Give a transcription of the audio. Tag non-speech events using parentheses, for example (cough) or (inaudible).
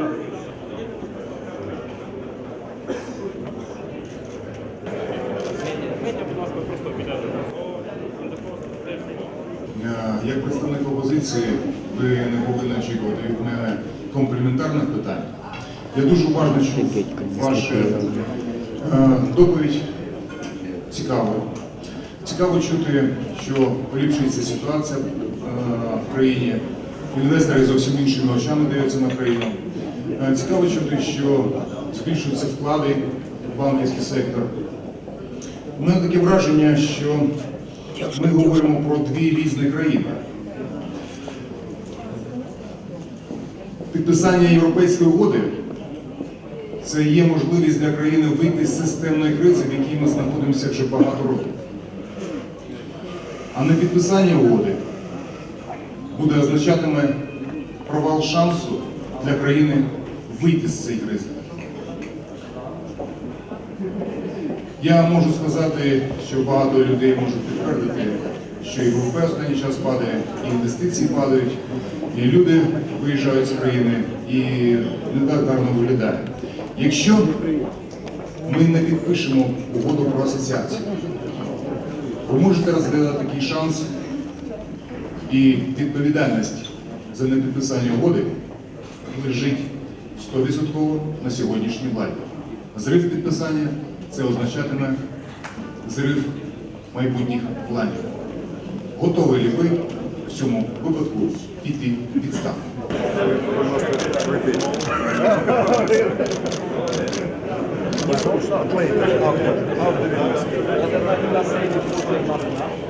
Е, Як представник опозиції, ви не повинні очікувати від мене компліментарних питань. Я дуже уважно чув вашу е, доповідь. Цікаво. Цікаво чути, що поліпшується ситуація е, в країні. Інвестори зовсім іншими очами дивляться на країну. Цікаво чути, що збільшуються вклади в банківський сектор. У мене таке враження, що ми говоримо про дві різні країни. Підписання європейської угоди це є можливість для країни вийти з системної кризи, в якій ми знаходимося вже багато років. А не підписання угоди буде означатиме провал шансу для країни вийти з цієї кризи. Я можу сказати, що багато людей можуть підтвердити, що і ВВП останній час падає, і інвестиції падають, і люди виїжджають з країни, і не так гарно виглядає. Якщо ми не підпишемо угоду про асоціацію, ви можете розглядати такий шанс і відповідальність за непідписання угоди лежить 100% на сьогоднішній владі. Зрив підписання це означатиме зрив майбутніх планів. Готові ли ви в цьому випадку піти в відставку? (laughs) (laughs) Sorry